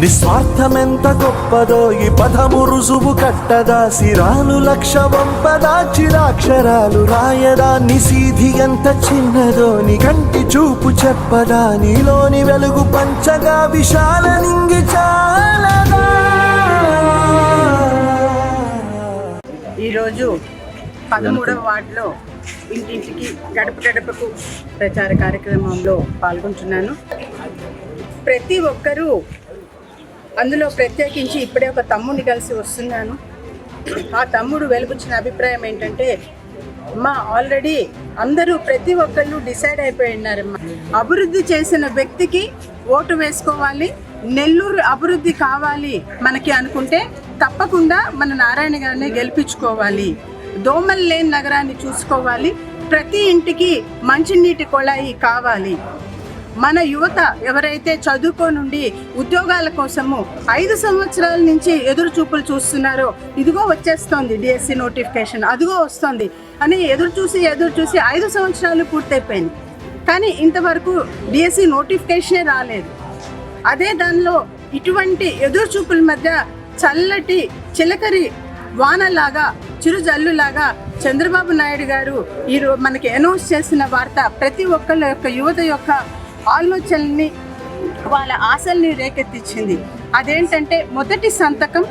నిస్వార్థమెంత గొప్పదో ఈ పదము రుజువు కట్టదా. సిరాలు లక్ష వంపదా చిరాక్షరాలు రాయదా. నిసీధి ఎంత చిన్నదో నీ కంటి చూపు చెప్పదా. నీలోని వెలుగు పంచగా విశాల నింగి చాలదా. ఈరోజు పదమూడవ వార్డులో ఇంటింటికి గడప గడపకు ప్రచార కార్యక్రమంలో పాల్గొంటున్నాను. ప్రతి ఒక్కరూ అందులో ప్రత్యేకించి ఇప్పుడే ఒక తమ్ముడిని కలిసి వస్తున్నాను. ఆ తమ్ముడు వెలుగుచ్చిన అభిప్రాయం ఏంటంటే అమ్మా ఆల్రెడీ అందరూ ప్రతి ఒక్కళ్ళు డిసైడ్ అయిపోయి ఉన్నారమ్మా అభివృద్ధి చేసిన వ్యక్తికి ఓటు వేసుకోవాలి నెల్లూరు అభివృద్ధి కావాలి మనకి అనుకుంటే తప్పకుండా మన నారాయణ గారిని గెలిపించుకోవాలి. దోమలు లేని నగరాన్ని చూసుకోవాలి ప్రతి ఇంటికి మంచినీటి కొళాయి కావాలి. మన యువత ఎవరైతే చదువుకోనుండి ఉద్యోగాల కోసము ఐదు సంవత్సరాల నుంచి ఎదురు చూపులు చూస్తున్నారో ఇదిగో వచ్చేస్తోంది డిఎస్సి నోటిఫికేషన్ అదిగో వస్తుంది అని ఎదురు చూసి ఎదురు చూసి ఐదు సంవత్సరాలు పూర్తయిపోయింది. కానీ ఇంతవరకు డిఎస్సి నోటిఫికేషనే రాలేదు. అదే దానిలో ఇటువంటి ఎదురు చూపుల మధ్య చల్లటి చిలకరి వానలాగా చిరుజల్లులాగా చంద్రబాబు నాయుడు గారు ఈరోజు మనకి అనౌన్స్ చేసిన వార్త ప్రతి ఒక్కళ్ళ యొక్క యువత యొక్క ఆలోచనల్ని వాళ్ళ ఆశల్ని రేకెత్తించింది అదేంటంటే మొదటి సంతకం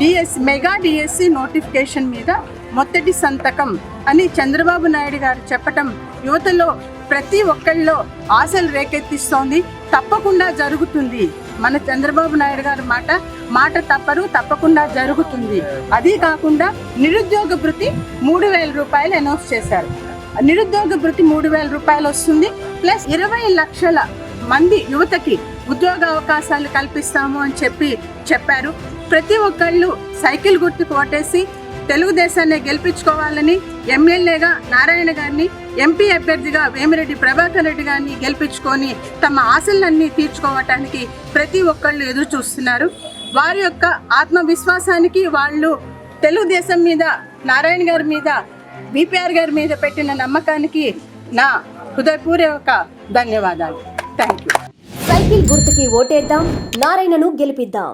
డిఎస్ మెగా డిఎస్సి నోటిఫికేషన్ మీద మొదటి సంతకం అని చంద్రబాబు నాయుడు గారు చెప్పటం యువతలో ప్రతి ఒక్కళ్ళలో ఆశలు రేకెత్తిస్తోంది తప్పకుండా జరుగుతుంది. మన చంద్రబాబు నాయుడు గారి మాట మాట తప్పరు తప్పకుండా జరుగుతుంది. అది కాకుండా నిరుద్యోగ భృతి మూడు వేల రూపాయలు అనౌన్స్ చేశారు. నిరుద్యోగ వృత్తి మూడు వేల రూపాయలు వస్తుంది. ప్లస్ ఇరవై లక్షల మంది యువతకి ఉద్యోగ అవకాశాలు కల్పిస్తాము అని చెప్పి చెప్పారు. ప్రతి ఒక్కళ్ళు సైకిల్ గుర్తుకు ఓటేసి తెలుగుదేశాన్ని గెలిపించుకోవాలని ఎమ్మెల్యేగా నారాయణ గారిని ఎంపీ అభ్యర్థిగా వేమిరెడ్డి ప్రభాకర్ రెడ్డి గారిని గెలిపించుకొని తమ ఆశలన్నీ తీర్చుకోవటానికి ప్రతి ఒక్కళ్ళు ఎదురు చూస్తున్నారు. వారి యొక్క ఆత్మవిశ్వాసానికి వాళ్ళు తెలుగుదేశం మీద నారాయణ గారి మీద బీపీఆర్ గారి మీద పెట్టిన నమ్మకానికి నా హృదయపూర్వక ధన్యవాదాలు. థ్యాంక్ యూ సైకిల్ గుర్తుకి ఓటేద్దాం నారాయణను గెలిపిద్దాం.